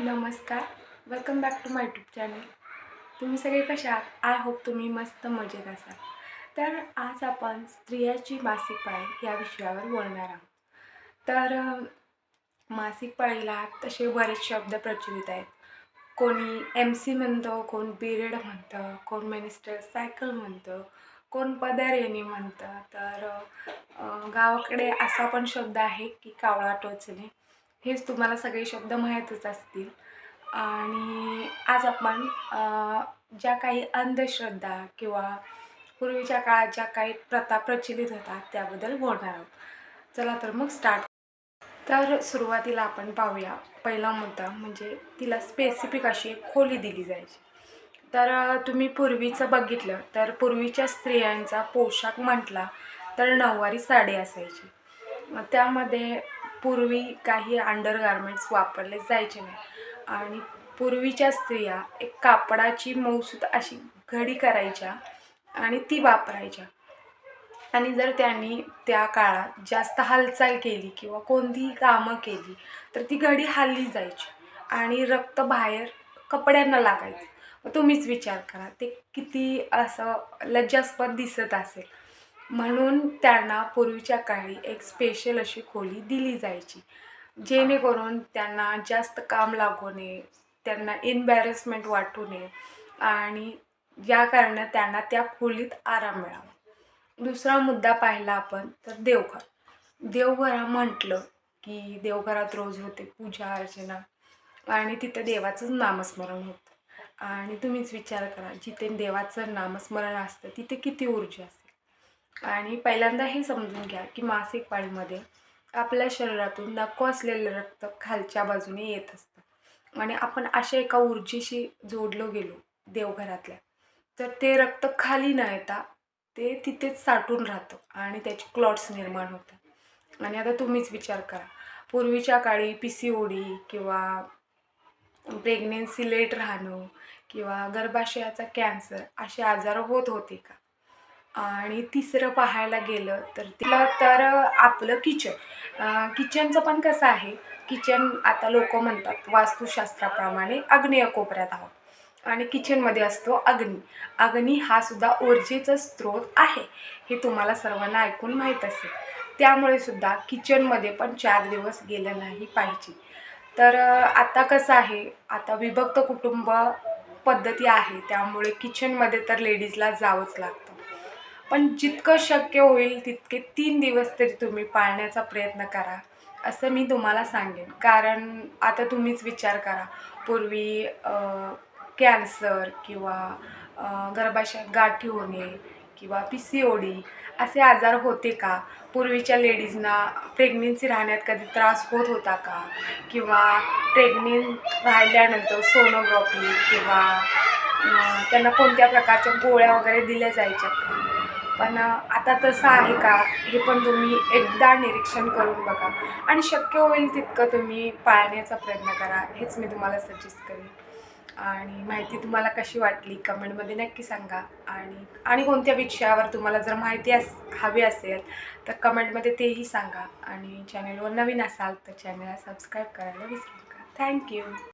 नमस्कार. Welcome back to my YouTube channel तुम्ही सगळे कसे आहात? आय होप तुम्ही मस्त मजेत असाल. तर आज आपण स्त्रियाची मासिक पाळी या विषयावर बोलणार आहोत. तर मासिक पाळीला तसे बरेच शब्द प्रचलित आहेत. कोणी एम सी म्हणतं कोण पिरियड म्हणतं कोण मिनिस्टर सायकल म्हणतं कोण पदार येणे म्हणतं. तर गावाकडे असा पण शब्द आहे की कावळा टोचणे. हेच तुम्हाला सगळे शब्द माहीतच असतील. आणि आज आपण ज्या काही अंधश्रद्धा किंवा पूर्वीच्या काळात ज्या काही प्रथा प्रचलित होतात त्याबद्दल बोलणार आहोत. चला तर मग स्टार्ट तर सुरुवातीला आपण पाहूया. पहिला मुद्दा म्हणजे तिला स्पेसिफिक अशी एक खोली दिली जायची. तर तुम्ही पूर्वीचं बघितलं तर पूर्वीच्या स्त्रियांचा पोशाख म्हटला तर नऊवारी साडी असायची. मग त्यामध्ये पूर्वी काही अंडर गारमेंट्स वापरले जायचे नाही. आणि पूर्वीच्या स्त्रिया एक कापडाची मऊसूत अशी घडी करायच्या आणि ती वापरायच्या. आणि जर त्यांनी त्या काळात जास्त हालचाल केली किंवा कोणतीही कामं केली तर ती घडी हल्ली जायची आणि रक्त बाहेर कपड्यांना लागायचं. मग तुम्हीच विचार करा ते किती असं लज्जास्पद दिसत असेल. म्हणून त्यांना पूर्वीच्या काळी एक स्पेशल अशी खोली दिली जायची. जेणेकरून त्यांना जास्त काम लागू नये त्यांना इम्बॅरेसमेंट वाटू नये आणि या कारणानं त्यांना त्या खोलीत आराम मिळावा. दुसरा मुद्दा पाहिला आपण तर देवघर. देवघर म्हटलं की देवघरात रोज होते पूजा अर्चना आणि तिथं देवाचंच नामस्मरण होतं. आणि तुम्हीच विचार करा जिथे देवाचं नामस्मरण असतं तिथे किती ऊर्जा असते. आणि पहिल्यांदा हे समजून घ्या की मासिक पाळीमध्ये आपल्या शरीरातून नको असलेलं रक्त खालच्या बाजूने येत असतं. आणि आपण अशा एका ऊर्जेशी जोडलो गेलो देवघरातल्या तर ते रक्त खाली न येता ते तिथेच साठून राहतं आणि त्याचे क्लॉट्स निर्माण होतात. आणि आता तुम्हीच विचार करा पूर्वीच्या काळी पी सी ओ डी किंवा प्रेग्नेन्सी लेट राहणं किंवा गर्भाशयाचा कॅन्सर असे आजार होत होते का? आणि तिसरं पाहायला गेलं तर तिला तर आपलं किचन. किचनचं पण कसं आहे किचन आता लोक म्हणतात वास्तुशास्त्राप्रमाणे आग्नेय कोपऱ्यात आहोत. आणि किचनमध्ये असतो अग्नी. अग्नी हा सुद्धा ऊर्जेचा स्रोत आहे हे तुम्हाला सर्वांना ऐकून माहीत असेल. त्यामुळे सुद्धा किचनमध्ये पण चार दिवस गेलं नाही पाहिजे. तर आता कसं आहे आता विभक्त कुटुंब पद्धती आहे त्यामुळे किचनमध्ये तर लेडीजला जावंच लागतं. पण जितकं शक्य होईल तितके तीन दिवस तरी तुम्ही पाळण्याचा प्रयत्न करा असं मी तुम्हाला सांगेन. कारण आता तुम्हीच विचार करा. पूर्वी कॅन्सर किंवा गर्भाशयात गाठी होणे किंवा पी सी ओ डी असे आजार होते का? पूर्वीच्या लेडीजना प्रेग्नेन्सी राहण्यात कधी त्रास होत होता का? किंवा प्रेग्नेंट राहिल्यानंतर सोनोग्राफी किंवा त्यांना कोणत्या प्रकारच्या गोळ्या वगैरे दिल्या जायच्या का? पण आता तसं आहे का? हे पण तुम्ही एकदा निरीक्षण करून बघा. आणि शक्य होईल तितकं तुम्ही पाळण्याचा प्रयत्न करा हेच मी तुम्हाला सजेस्ट करेन. आणि माहिती तुम्हाला कशी वाटली कमेंटमध्ये नक्की सांगा. आणि आणि कोणत्या विषयावर तुम्हाला जर माहिती अस हवी असेल तर कमेंटमध्ये तेही सांगा. आणि चॅनलवर नवीन असाल तर चॅनलला सबस्क्राईब करायला विसरू नका. थँक्यू